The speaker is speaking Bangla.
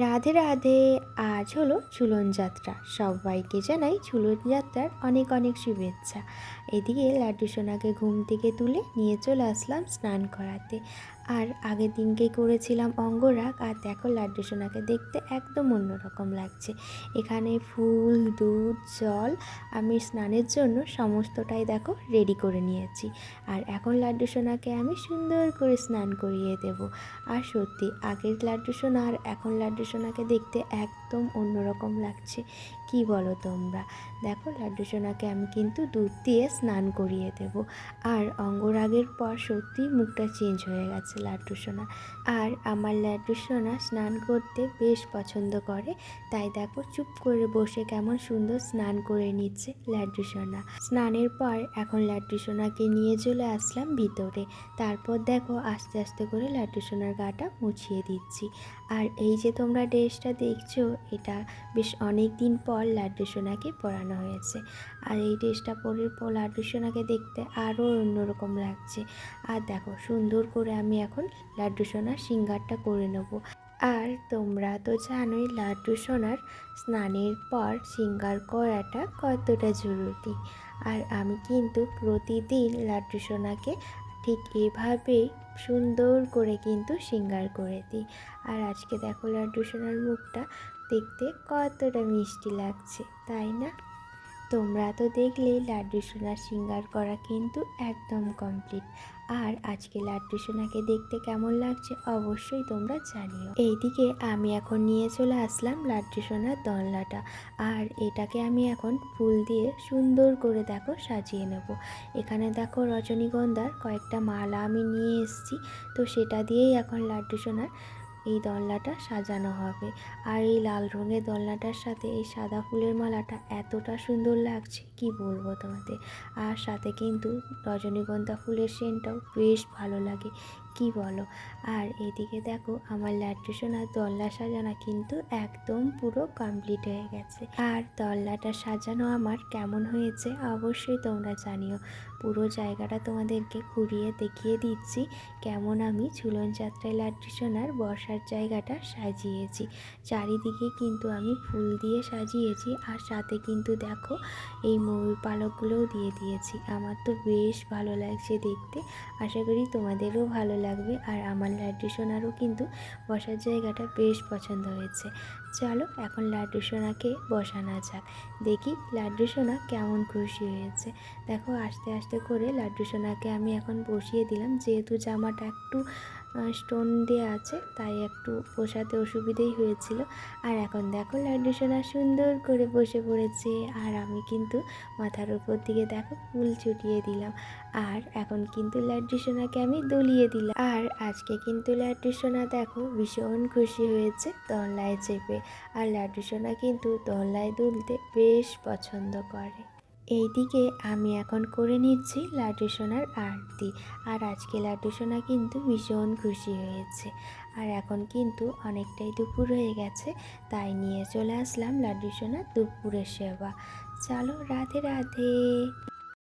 রাধে রাধে। আজ হলো ঝুলন যাত্রা। সবাইকে জানাই ঝুলন যাত্রার অনেক অনেক শুভেচ্ছা। এদিকে লাড্ডু সোনাকে ঘুম থেকে তুলে নিয়ে চলে আসলাম স্নান করাতে। আর আগের দিনকেই করেছিলাম অঙ্গরাগ, আর দেখো লাড্ডু সোনাকে দেখতে একদম অন্যরকম লাগছে। এখানে ফুল, দুধ, জল আমি স্নানের জন্য সমস্তটাই দেখো রেডি করে নিয়েছি। আর এখন লাড্ডু সোনাকে আমি সুন্দর করে স্নান করিয়ে দেব। আর সত্যি, আগের লাড্ডু সোনা আর এখন লাড্ডু সোনাকে দেখতে একদম অন্যরকম লাগছে। কি বলো তোমরা? দেখো, লাড্ডু সোনাকে আমি কিন্তু দুধ দিয়ে স্নান করিয়ে দেব। আর অঙ্গরাগের পর সত্যি মুখটা চেঞ্জ হয়ে গেছে লাড্ডু সোনা। আর আমার লাড্ডু সোনা স্নান করতে বেশ পছন্দ করে। তাই দেখো, চুপ করে বসে কেমন সুন্দর স্নান করে নিচ্ছে লাড্ডু সোনা। স্নানের পর এখন লাড্ডু সোনাকে নিয়ে চলে আসলাম ভিতরে। তারপর দেখো, আস্তে আস্তে করে লাড্ডু সোনার গাটা মুছিয়ে দিচ্ছি। আর এই যে তোমরা ড্রেসটা দেখছ এটা বেশ অনেক দিন পর লাড্ডু সোনাকে পরানো হয়েছে। আর এই ড্রেসটা পরে পর লাড্ডু সোনাকে দেখতে আরও অন্যরকম লাগছে। আর দেখো, সুন্দর করে আমি এখন লাড্ডু সোনার সিঙ্গারটা করে নেব। আর তোমরা তো জানোই লাড্ডু সোনার স্নানের পর সিঙ্গার করাটা কতটা জরুরি। আর আমি কিন্তু প্রতিদিন লাড্ডু সোনাকে ঠিক এভাবেই সুন্দর করে কিন্তু সিঙ্গার করে দিই। আর আজকে দেখো লাড্ডু সোনার মুখটা দেখতে কতটা মিষ্টি লাগছে, তাই না? তোমরা তো দেখলেই লাড্ডু সোনার সিঙ্গার করা কিন্তু একদম কমপ্লিট আর আজকে লাড্ডু সোনাকে দেখতে কেমন লাগছে অবশ্যই তোমরা জানিও। এইদিকে আমি এখন নিয়ে চলে আসলাম লাড্ডু সোনার দোলনাটা। আর এটাকে আমি এখন ফুল দিয়ে সুন্দর করে দেখো সাজিয়ে নেব। এখানে দেখো রজনীগন্ধার কয়েকটা মালা আমি নিয়ে এসেছি। তো সেটা দিয়েই এখন লাড্ডু সোনার এই দোলনাটা সাজানো হবে। আর এই লাল রঙের দোলনাটার সাথে এই সাদা ফুলের মালাটা এতটা সুন্দর লাগছে, কি বলব তোমাদের? আর সাথে কিন্তু রজনীগন্ধা ফুলের সেন্টটাও বেশ ভালো লাগে। কি বলো? আর এদিকে দেখো, আমার লাড্ডু সোনার দোলনা সাজানো কিন্তু একদম পুরো কমপ্লিট হয়ে গেছে। আর দোলনাটা সাজানো আমার কেমন হয়েছে অবশ্যই তোমরা জানিও। পুরো জায়গাটা তোমাদেরকে ঘুরিয়ে দেখিয়ে দিচ্ছি, কেমন আমি ঝুলন যাত্রায় লাড্ডু সোনার বসার জায়গাটা সাজিয়েছি। চারিদিকে কিন্তু আমি ফুল দিয়ে সাজিয়েছি, আর সাথে কিন্তু দেখো, এই ময়ূর পালকগুলোও দিয়ে দিয়েছি। আমার তো বেশ ভালো লাগছে দেখতে। আশা করি তোমাদেরও ভালো লাগবে আর আমার লাড্ডু সোনারও কিন্তু বসার জায়গাটা বেশ পছন্দ হয়েছে। চলো এখন লাড্ডু সোনাকে বসানো যাক। দেখি লাড্ডু সোনা কেমন খুশি হয়েছে। দেখো আস্তে আস্তে করে লাড্ডু সোনাকে আমি এখন বসিয়ে দিলাম। যেহেতু জামাটা একটু স্টোন দেওয়া আছে, তাই একটু বসাতে অসুবিধেই হয়েছিল। আর এখন দেখো লাড্ডু সোনা সুন্দর করে বসে পড়েছে, আর আমি কিন্তু মাথার উপর দিকে দেখো ফুল ছুটিয়ে দিলাম। আর এখন কিন্তু লাড্ডু আমি দুলিয়ে দিলাম। আর আজকে কিন্তু লাড্ডু দেখো ভীষণ খুশি হয়েছে দোলনায় চেপে। আর লাড্ডু সোনা কিন্তু দোলনায় দুলতে বেশ পছন্দ করে। এইদিকে আমি এখন করে নিচ্ছি লাড্ডু সোনার আরতি। আর আজকে লাড্ডু সোনা কিন্তু ভীষণ খুশি হয়েছে। আর এখন কিন্তু অনেকটাই দুপুর হয়ে গেছে, তাই নিয়ে চলে আসলাম লাড্ডু সোনার দুপুরের সেবা। চলো রাধে রাধে।